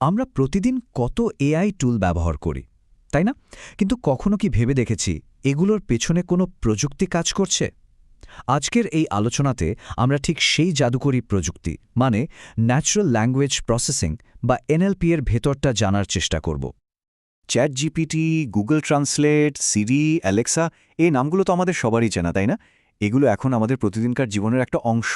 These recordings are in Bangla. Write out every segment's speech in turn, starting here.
আমরা প্রতিদিন কত এআই টুল ব্যবহার করি, তাই না? কিন্তু কখনো কি ভেবে দেখেছি এগুলোর পেছনে কোনো প্রযুক্তি কাজ করছে? আজকের এই আলোচনাতে আমরা ঠিক সেই জাদুকরী প্রযুক্তি মানে ন্যাচারাল ল্যাঙ্গুয়েজ প্রসেসিং বা এনএলপি এর ভেতরটা জানার চেষ্টা করব। Chat GPT Google translate, Siri, Alexa, এই নামগুলো তো আমাদের সবারই চেনা, তাই না? এগুলো এখন আমাদের প্রতিদিনকার জীবনের একটা অংশ।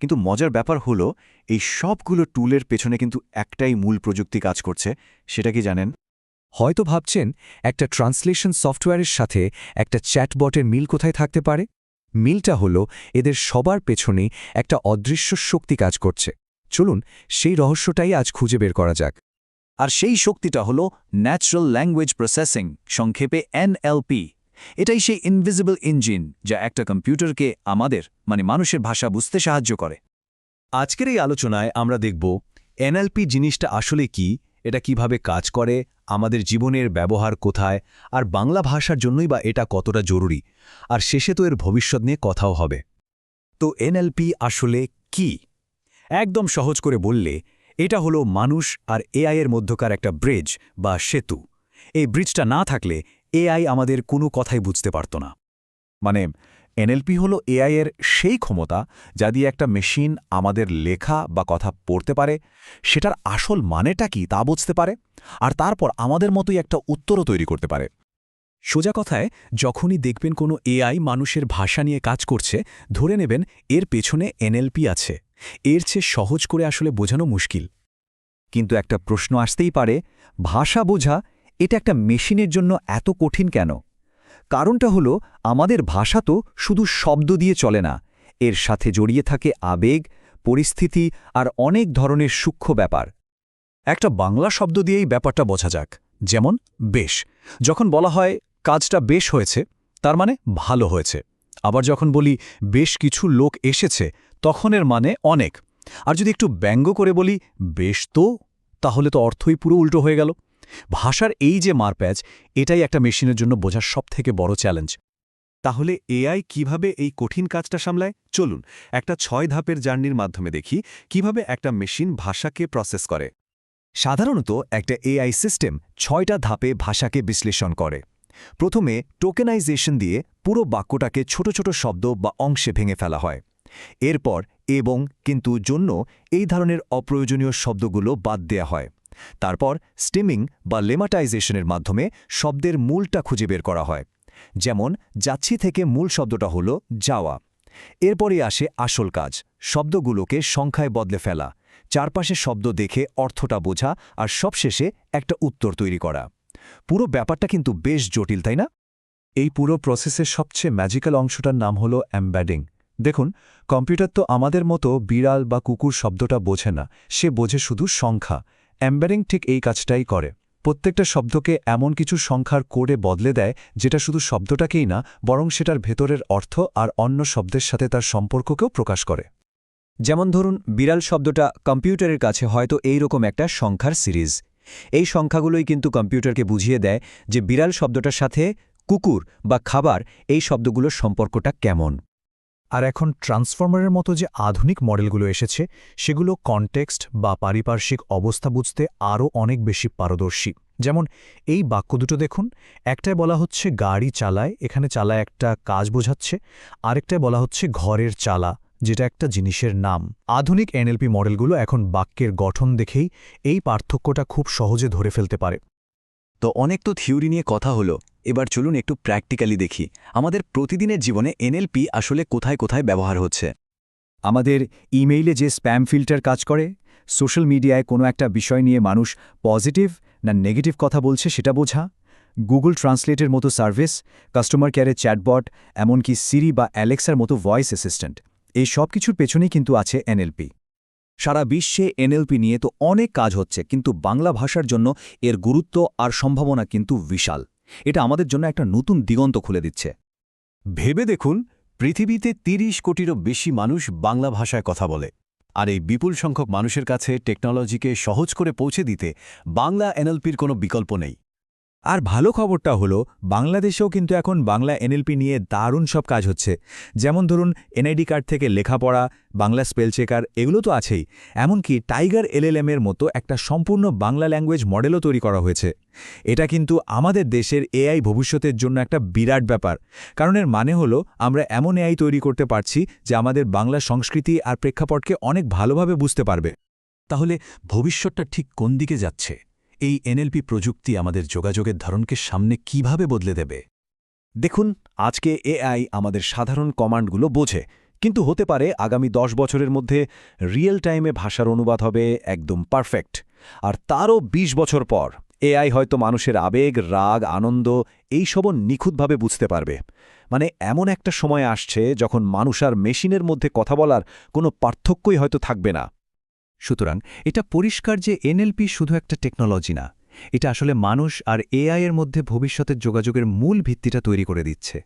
কিন্তু মজার ব্যাপার হলো, এই সবগুলো টুলের পেছনে কিন্তু একটাই মূল প্রযুক্তি কাজ করছে, সেটা কি জানেন? হয়তো ভাবছেন, একটা ট্রান্সলেশন সফটওয়্যারের সাথে একটা চ্যাটবটের মিল কোথায় থাকতে পারে? মিলটা হলো, এদের সবার পেছনে একটা অদৃশ্য শক্তি কাজ করছে। চলুন, সেই রহস্যটাই আজ খুঁজে বের করা যাক। আর সেই শক্তিটা হলো ন্যাচারাল ল্যাঙ্গুয়েজ প্রসেসিং সংক্ষেপে এনএলপি এটাই সেই ইনভিজিবল ইঞ্জিন যা একটা কম্পিউটারকে আমাদের মানে মানুষের ভাষা বুঝতে সাহায্য করে। আজকের এই আলোচনায় আমরা দেখব এনএলপি জিনিসটা আসলে কি, এটা কীভাবে কাজ করে, আমাদের জীবনের ব্যবহার কোথায়, আর বাংলা ভাষার জন্যই বা এটা কতটা জরুরি, আর শেষে তো এর ভবিষ্যৎ নিয়ে কথাও হবে। তো এনএলপি আসলে কি? একদম সহজ করে বললে, এটা হলো মানুষ আর এআইয়ের মধ্যকার একটা ব্রিজ বা সেতু। এই ব্রিজটা না থাকলে এআই আমাদের কোনো কথাই বুঝতে পারত না। মানে এনএলপি হল এআই এর সেই ক্ষমতা যা দিয়ে একটা মেশিন আমাদের লেখা বা কথা পড়তে পারে, সেটার আসল মানেটা কি তা বুঝতে পারে, আর তারপর আমাদের মতোই একটা উত্তরও তৈরি করতে পারে। সোজা কথায়, যখনই দেখবেন কোনো এআই মানুষের ভাষা নিয়ে কাজ করছে, ধরে নেবেন এর পেছনে এনএলপি আছে। এর চেয়ে সহজ করে আসলে বোঝানো মুশকিল। কিন্তু একটা প্রশ্ন আসতেই পারে, ভাষা বোঝা এটা একটা মেশিনের জন্য এত কঠিন কেন? কারণটা হলো, আমাদের ভাষা তো শুধু শব্দ দিয়ে চলে না। এর সাথে জড়িয়ে থাকে আবেগ, পরিস্থিতি আর অনেক ধরনের সূক্ষ্ম ব্যাপার। একটা বাংলা শব্দ দিয়েই ব্যাপারটা বোঝা যাক। যেমন, বেশ। যখন বলা হয়, কাজটা বেশ হয়েছে, তার মানে ভালো হয়েছে। আবার যখন বলি, বেশ কিছু লোক এসেছে, তখন এর মানে অনেক। আর যদি একটু ব্যঙ্গ করে বলি, বেশ তো, তাহলে তো অর্থই পুরো উল্টো হয়ে গেল। ভাষার এই যে মারপ্যাচ, এটাই একটা মেশিনের জন্য বোঝার সবথেকে বড় চ্যালেঞ্জ। তাহলে এআই কীভাবে এই কঠিন কাজটা সামলায়? চলুন, একটা ছয় ধাপের জার্নির মাধ্যমে দেখি কীভাবে একটা মেশিন ভাষাকে প্রসেস করে। সাধারণত একটা এআই সিস্টেম ছয়টা ধাপে ভাষাকে বিশ্লেষণ করে। প্রথমে টোকেনাইজেশন দিয়ে পুরো বাক্যটাকে ছোট ছোট শব্দ বা অংশে ভেঙে ফেলা হয়। এরপর এবং কিন্তু জন্য এই ধরনের অপ্রয়োজনীয় শব্দগুলো বাদ দেয়া হয়। তারপর স্টিমিং বা লেমাটাইজেশনের মাধ্যমে শব্দের মূলটা খুঁজে বের করা হয়। যেমন, যাচ্ছি থেকে মূল শব্দটা হল যাওয়া। এরপরে আসে আসল কাজ, শব্দগুলোকে সংখ্যায় বদলে ফেলা, চারপাশে শব্দ দেখে অর্থটা বোঝা আর সবশেষে একটা উত্তর তৈরি করা। পুরো ব্যাপারটা কিন্তু বেশ জটিল, তাই না? এই পুরো প্রসেসের সবচেয়ে ম্যাজিক্যাল অংশটার নাম হল অ্যাম্ব্যাডিং দেখুন কম্পিউটার তো আমাদের মতো বিড়াল বা কুকুর শব্দটা বোঝে না, সে বোঝে শুধু সংখ্যা। অ্যাম্ব্যাডিং ঠিক এই কাজটাই করে। প্রত্যেকটা শব্দকে এমন কিছু সংখ্যার কোডে বদলে দেয়, যেটা শুধু শব্দটাকেই না, বরং সেটার ভেতরের অর্থ আর অন্য শব্দের সাথে তার সম্পর্ককেও প্রকাশ করে। যেমন ধরুন, বিড়াল শব্দটা কম্পিউটারের কাছে হয়তো এই রকম একটা সংখ্যার সিরিজ। এই সংখ্যাগুলোই কিন্তু কম্পিউটারকে বুঝিয়ে দেয় যে বিড়াল শব্দটার সাথে কুকুর বা খাবার এই শব্দগুলোর সম্পর্কটা কেমন। আর এখন ট্রান্সফর্মারের মতো যে আধুনিক মডেলগুলো এসেছে, সেগুলো কনটেক্সট বা পারিপার্শ্বিক অবস্থা বুঝতে আরও অনেক বেশি পারদর্শী। যেমন এই বাক্য দুটো দেখুন, একটায় বলা হচ্ছে গাড়ি চালায়, এখানে চালায় একটা কাজ বোঝাচ্ছে, আরেকটায় বলা হচ্ছে ঘরের চালা, যেটা একটা জিনিসের নাম। আধুনিক এনএলপি মডেলগুলো এখন বাক্যের গঠন দেখেই এই পার্থক্যটা খুব সহজে ধরে ফেলতে পারে। তো অনেক তো থিওরি নিয়ে কথা হলো এবার চলুন একটু প্র্যাকটিক্যালি দেখি। আমাদের প্রতিদিনের জীবনে এনএলপি আসলে কোথায় কোথায় ব্যবহার হচ্ছে? আমাদের ইমেইলে যে স্প্যাম ফিল্টার কাজ করে, সোশ্যাল মিডিয়ায় কোনো একটা বিষয় নিয়ে মানুষ পজিটিভ না নেগেটিভ কথা বলছে সেটা বোঝা, গুগল ট্রান্সলেটের মতো সার্ভিস, কাস্টমার কেয়ারের চ্যাটবট, এমনকি সিরি বা অ্যালেক্সার মতো ভয়েস অ্যাসিস্ট্যান্ট। এই সব কিছুর পেছনেই কিন্তু আছে এনএলপি। সারা বিশ্বে এনএলপি নিয়ে তো অনেক কাজ হচ্ছে, কিন্তু বাংলা ভাষার জন্য এর গুরুত্ব আর সম্ভাবনা কিন্তু বিশাল। এটা আমাদের জন্য একটা নতুন দিগন্ত খুলে দিচ্ছে। ভেবে দেখুন, পৃথিবীতে ৩০ কোটিরও বেশি মানুষ বাংলা ভাষায় কথা বলে। আর এই বিপুল সংখ্যক মানুষের কাছে টেকনোলজিকে সহজ করে পৌঁছে দিতে বাংলা এনএলপির কোনো বিকল্প নেই। আর ভালো খবরটা হলো, বাংলাদেশেও কিন্তু এখন বাংলা এনএলপি নিয়ে দারুণ সব কাজ হচ্ছে। যেমন ধরুন, এনআইডি কার্ড থেকে লেখাপড়া, বাংলা স্পেল চেকার এগুলো তো আছেই। এমনকি টাইগার এলএলএমের মতো একটা সম্পূর্ণ বাংলা ল্যাঙ্গুয়েজ মডেলও তৈরি করা হয়েছে। এটা কিন্তু আমাদের দেশের এআই ভবিষ্যতের জন্য একটা বিরাট ব্যাপার। কারণ এর মানে হলো, আমরা এমন এআই তৈরি করতে পারছি যে আমাদের বাংলা সংস্কৃতি আর প্রেক্ষাপটকে অনেক ভালোভাবে বুঝতে পারবে। তাহলে ভবিষ্যৎটা ঠিক কোন দিকে যাচ্ছে? এই এনএলপি প্রযুক্তি আমাদের যোগাযোগের ধরনকে সামনে কীভাবে বদলে দেবে? দেখুন, আজকে এআই আমাদের সাধারণ কমান্ডগুলো বোঝে, কিন্তু হতে পারে আগামী দশ বছরের মধ্যে রিয়েল টাইমে ভাষার অনুবাদ হবে একদম পারফেক্ট। আর তারও ২০ বছর পর, এআই হয়তো মানুষের আবেগ, রাগ, আনন্দ এইসবও নিখুঁতভাবে বুঝতে পারবে। মানে এমন একটা সময় আসছে যখন মানুষ আর মেশিনের মধ্যে কথা বলার কোনো পার্থক্যই হয়তো থাকবে না। সুতরাং এটা পরিষ্কার যে এনএলপি শুধু একটা টেকনোলজি না, এটা আসলে মানুষ আর এআই এর মধ্যে ভবিষ্যতের যোগাযোগের মূল ভিত্তিটা তৈরি করে দিচ্ছে।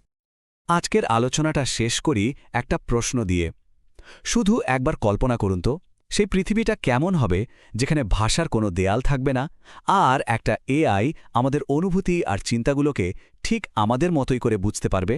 আজকের আলোচনাটা শেষ করি একটা প্রশ্ন দিয়ে। শুধু একবার কল্পনা করুন তো, সেই পৃথিবীটা কেমন হবে যেখানে ভাষার কোনো দেয়াল থাকবে না আর একটা এআই আমাদের অনুভূতি আর চিন্তাগুলোকে ঠিক আমাদের মতোই করে বুঝতে পারবে?